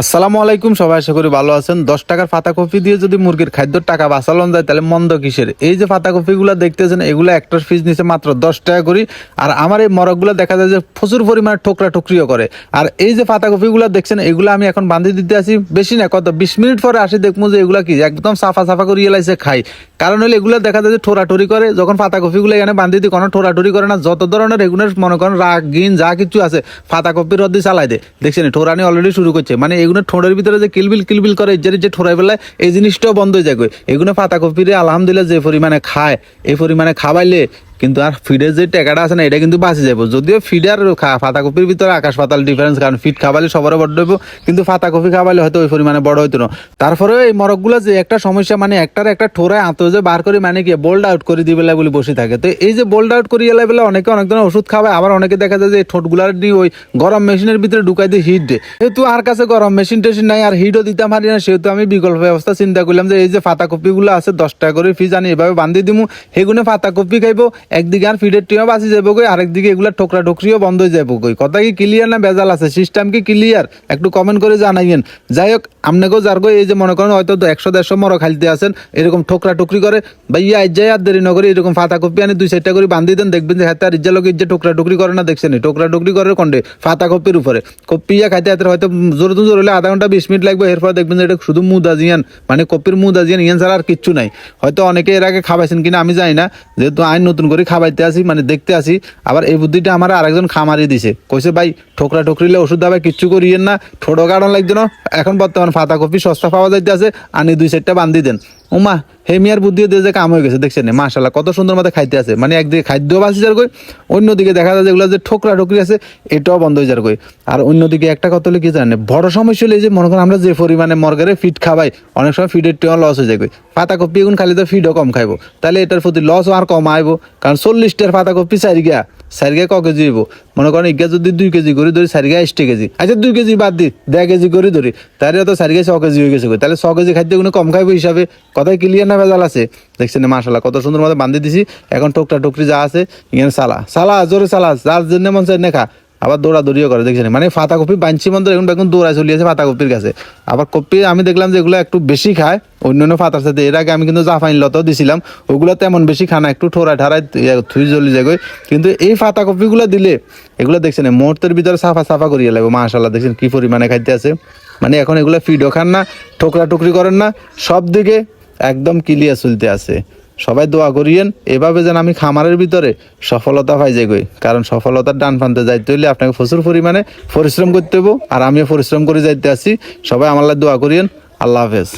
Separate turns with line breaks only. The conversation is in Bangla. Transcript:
আসসালামু আলাইকুম, সবাই আশা করি ভালো আছেন। দশ টাকার পাতা কপি দিয়ে যদি মুরগির খাদ্যর টাকা বাঁচালন যায়, তাহলে মন্দ কিসের? এই যে পাতা কপিগুলো দেখতেছেন, এগুলো একটার ফিজ নিচে মাত্র দশ টাকা করি। আর আমার এই মরকগুলো দেখা যায় যে প্রচুর পরিমাণে ঠোকরা ঠুকরিও করে। আর এই যে পাতা কপিগুলো দেখছেন, এগুলো আমি এখন বান্ধি দিতে আসি বেশি না, কত, বিশ মিনিট পরে আসি দেখব যে এগুলো কি, একদম সাফা সাফা করে এলাইছে খাই। কারণ হলে এগুলো দেখা যায় যে ঠোরাঠুরি করে, যখন পাতা কপিগুলো এখানে বান্ধি দিই, কোনো ঠোরাঠুরি করে না, যত ধরনের এগুলোর মনে করেন রাগ গিন যা কিছু আছে পাতা কপির রদ্দি চালাই দেয়। দেখছেন, ঠোরানি অলরেডি শুরু করছে। মানে এগুলো ঠোঁটের ভিতরে যে কিলবিল কিলবিল করে যে যে ঠোঁড়াই বেলায় এই জিনিসটাও বন্ধ হয়ে যাবে। এগুলো পাতা কপিরে আলহামদুলিল্লাহ যে পরিমাণে খায়, এই পরিমাণে খাওয়াইলে কিন্তু আর ফিডের যে টাকাটা আছে না, এটা কিন্তু বাঁচে যাব যদিও ফিড আর খা- পাতা কপির ভিতরে আকাশ পাতাল ডিফারেন্স কারণ ফিড খাবালে সবারও বড় হইব, কিন্তু পাতা কপি খাবালে হয়তো ওই পরিমাণে বড় হইতো না। তারপরে এই মরকগুলো যে একটা সমস্যা মানে একটার একটা ঠোরায় আঁতো যে বার করে মানে কি বোল্ড আউট করে দিবে বলে বসে থাকে। তো এই যে বোল্ড আউট করিয়ে এলে বেলা অনেকে অনেক ধরনের ওষুধ খাওয়ায় আবার অনেকে দেখা যায় যে ঠোঁটগুলার দিয়ে ওই গরম মেশিনের ভিতরে ঢুকাই দিয়ে হিট দে যেহেতু আর কাছে গরম মেশিন টেশিন নাই, আর হিটও দিতে পারি না, সেহেতু আমি বিকল্প ব্যবস্থা চিন্তা করলাম যে এই যে পাতা কপিগুলো আছে, দশ টাকা করে ফিজ আনি এভাবে বান্ধি দিমু সেগুলো পাতা কপি খাইবো একদিকে আর ফিডের টিমও বাঁচি যাব কই আরেকদিকে এগুলো ঠোকরা ঠোকরিও বন্ধ হয়ে যাব কই কথা কি ক্লিয়ার না বেজাল আছে? সিস্টেম কি ক্লিয়ার একটু কমেন্ট করে জানাইয়েন যাই হোক আপনাকেও যার গো এই যে মনে করেন হয়তো একশো, দেড়শো মরো খাইতে আছেন, এরকম ঠোকরা টুকরি করে বা ইয়া যাই আর দেরি নগরে এরকম ফাতা কপি আনি দুই সাইডটা করে বান্ধি দেন, দেখবেন যে হাতে আর ইজ্জা লোক ইজ্জা ঠোকরা টুকরি করে না, দেখছেন ঠোকরা টুকরি করে কন্ডে? ফাতা কপির উপরে। কপি ইয়া খাইতে হাতে হয়তো জোরে জোর হলে আধা ঘণ্টা, বিশ মিনিট লাগবে, এরপর দেখবেন যে এটা শুধু মুদা জিয়ান মানে কপির মুদা জিয়ান ইয়ান ছাড়া আর কিচ্ছু নাই। হয়তো অনেকে এর আগে খাবাইছেন কিনা আমি জানি না, যেহেতু আইন নতুন করে খাবাইতে আসি মানে দেখতে আসি। আবার এই বুদ্ধিটা আমার আরেকজন খামারি দিছে। কইছে, ভাই, ঠোকরা ঠোকরিলে ওষুধ দাবাই কিচ্ছু করিয়েন না। ঠোঁটো গাড়ন লাগছে এখন বর্তমান ফাতা কপি সস্তা পাওয়া যাইতে আছে আনি দুই সাইডটা বান্ধি দেন। উমা, হে মিয়ার বুদ্ধি দিয়ে যে কাম হয়ে গেছে, দেখছেন মাশাল্লাহ কত সুন্দর মতো খাইতে আছে। মানে একদিকে খাদ্য বাঁচি যার কই, অন্যদিকে দেখা যায় যেগুলো যে ঠোকরা ঠোকরি আছে, এটাও বন্ধ হয়ে যার কই। আর অন্যদিকে একটা কথা হলে কি জানেন বড় সমস্যা হলে যে মনে করেন আমরা যে পরিমাণে মর্গারে ফিট খাবাই অনেক সময় ফিডের টেও লস হয়ে যায় পাতা কপি এখন খালি তো ফিডও কম খাইবো। তাহলে এটার প্রতি লস আর কম আইবো, কারণ চল্লিশটার পাতা কপি চারি গিয়া চারি গিয়া ক কেজি হইব মনে করেন ইজ্ঞা যদি দুই কেজি করে ধরি চারি এসটে কেজি। আচ্ছা দুই কেজি বাদ দি, দেড় কেজি করে ধরি, তাহলে তো চারি ছ কেজি হয়ে গেছে তাহলে ছ কেজি খাদ্য কোনো কম খাইবো হিসাবে। কথায় ক্লিয়ার না ভেজাল আছে? দেখছেন মাসালা কত সুন্দর মতো বান্ধে দিছি। এখন টোকটা টোকরি যা আছে, এখানে সালা সালা জোরে সালা যার জন্য মন চাই নেখা খা। আবার দৌড়া দৌড়িও করে, দেখছেন? মানে ফাতা কপি বাঞ্চি মন্দ এখন এখন দৌড়ায় চলিয়েছে ফাতা কপির কাছে। আবার কপি, আমি দেখলাম যে এগুলো একটু বেশি খায়, অন্যান্য ফাতার সাথে। এর আগে আমি কিন্তু জাফাইন লতাও দিছিলাম, ওগুলো তেমন বেশি খানা একটু ঠোরা ঠারায় থুই জ্বলি যায় গই। কিন্তু এই ফাতা কপিগুলো দিলে, এগুলো দেখছেন মুহূর্তের ভিতরে সাফা সাফা করিয়ে লাগবে মাশাল্লাহ দেখছেন কি পরিমাণে খাইতে আছে। মানে এখন এগুলো ফিডও খান না, ঠোকরা টুকরি করেন না সব দিকে একদম ক্লিয়ার চলতে আছে। সবাই দোয়া করিয়েন, এভাবে যেন আমি খামারের ভিতরে সফলতা পাই যাই কারণ সফলতার ডান প্রান্তে যাইতে হইলে আপনাকে প্রচুর পরিমাণে পরিশ্রম করতে হব আর আমিও পরিশ্রম করে যাইতে আসি। সবাই আমার দোয়া করিয়েন, আল্লাহ হাফেজ।